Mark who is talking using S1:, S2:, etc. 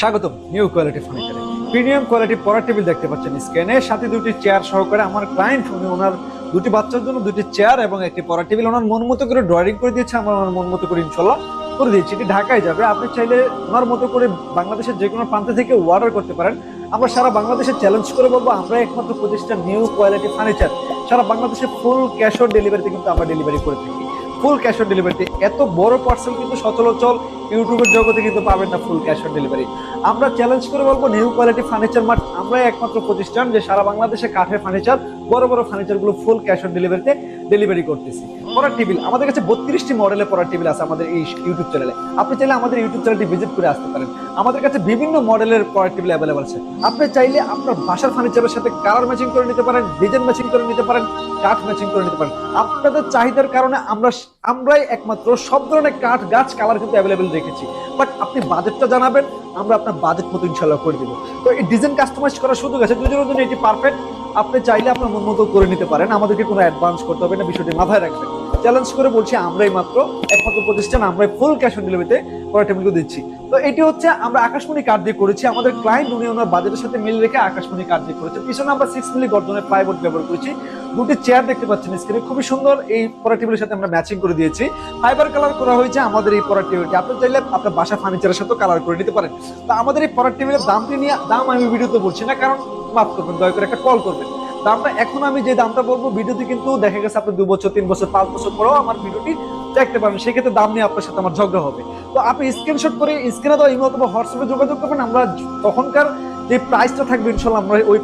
S1: স্বাগতম new quality ফার্নিচারে premium quality পড়ার টেবিল দেখতে পাচ্ছেন স্ক্যানে সাথে দুটি চেয়ার সহকারে আমার ক্লায়েন্ট উনি ওনার দুটি বাচ্চার জন্য দুটি চেয়ার এবং একটি পড়ার টেবিল ওনার মন মতো করে ড্রয়িং করে দিয়েছে, আমার ওনার মন মতো করে ইনশাল্লাহ করে দিয়েছি। এটি ঢাকায় যাবে। আপনি চাইলে ওনার মতো করে বাংলাদেশের যে কোনো প্রান্ত থেকে অর্ডার করতে পারেন। আমরা সারা বাংলাদেশে চ্যালেঞ্জ করে বলব, আমরা একমাত্র প্রতিষ্ঠান নিউ কোয়ালিটি ফার্নিচার সারা বাংলাদেশে ফুল ক্যাশ অন ডেলিভারিতে কিন্তু আমরা ডেলিভারি করে থাকি। ফুল ক্যাশ অন ডেলিভারিতে এত বড় পার্সেল কিন্তু সচলাচল ইউটিউবের জগতে কিন্তু পাবেন না ফুল ক্যাশ অন ডেলিভারি আমরা চ্যালেঞ্জ করে বলব নিউ কোয়ালিটি ফার্নিচার মার্ট আমরাই একমাত্র প্রতিষ্ঠান যে সারা বাংলাদেশে কাঠের ফার্নিচার বড় বড় ফার্নিচারগুলো ফুল ক্যাশ অন ডেলিভারিতে ডেলিভারি করতেছি। পড়ার টেবিল আমাদের কাছে বত্রিশটি মডেলের পড়ার টেবিল আছে আমাদের এই ইউটিউব চ্যানেলে আপনি চাইলে আমাদের ইউটিউব চ্যানেলটি ভিজিট করে আসতে পারেন। আমাদের কাছে বিভিন্ন মডেলের পড়ার টেবিল অ্যাভেলেবল আছে। আপনি চাইলে আপনার বাসার ফার্নিচারের সাথে কালার ম্যাচিং করে নিতে পারেন ডিজাইন ম্যাচিং করে নিতে পারেন, কাঠ ম্যাচিং করে নিতে পারেন। আপনাদের চাহিদার কারণে আমরা আমরাই একমাত্র সব ধরনের কাঠ, গাছ কালার কিন্তু অ্যাভেলেবেল রেখেছি বাট আপনি বাজেটটা জানাবেন, আমরা আপনার বাজেট মতো ইনশাল্লাহ করে দেবো। তো এই ডিজাইন কাস্টমাইজ করার সুযোগ আছে, দুজনের জন্য এটি পারফেক্ট আপনি চাইলে আপনার মন মতো করে নিতে পারেন। আমাদেরকে কোনো অ্যাডভান্স করতে হবে না, বিষয়টি মাথায় রাখবেন। চ্যালেঞ্জ করে বলছি আমরাই মাত্র, একমাত্র প্রতিষ্ঠান, আমরাই ফুল ক্যাশ অন ডেলিভারিতে পড়া টেবিলগুলো দিচ্ছি। তো এটি হচ্ছে আমরা আকাশমণি কার্ড দিয়ে করেছি, আমাদের ক্লায়েন্ট উনি ওনার বাজেটের সাথে মিল রেখে আকাশমণি কার্ড দিয়ে করেছে। পিছনে আমরা সিক্স মিলি গর্জনের প্লাইবোর্ড ব্যবহার করেছি, দুটি চেয়ার দেখতে পাচ্ছেন স্ক্রিনে খুবই সুন্দর এই পড়া টেবিলের সাথে আমরা ম্যাচিং করে দিয়েছি। ফাইবার কালার করা হয়েছে আমাদের এই পড়া টেবিলটি আপনি চাইলে আপনার বাসা ফার্নিচারের সাথে কালার করে নিতে পারেন। তো আমাদের এই পড়া টেবিলের দামটি নিয়ে, দাম আমি ভিডিওতে বলছি না, কারণ মাফ করবেন, দয়া করে একটা কল করবেন। দামটা এখন আমি যে দামটা বলব, ভিডিওতে কিন্তু দেখা গেছে আপনি দু বছর, তিন বছর, পাঁচ বছর পরেও আমার ভিডিওটি দেখতে পারেন সেক্ষেত্রে দাম নিয়ে আপনার সাথে আমার ঝগড়া হবে। তো আপনি স্ক্রিনশট করে স্ক্রিনে দেওয়া ইমেল অথবা হোয়াটসঅ্যাপে যোগাযোগ করবেন। আমরা তখনকার যে প্রাইসটা থাকবে, ইনশাল্লাহ আমরা ওই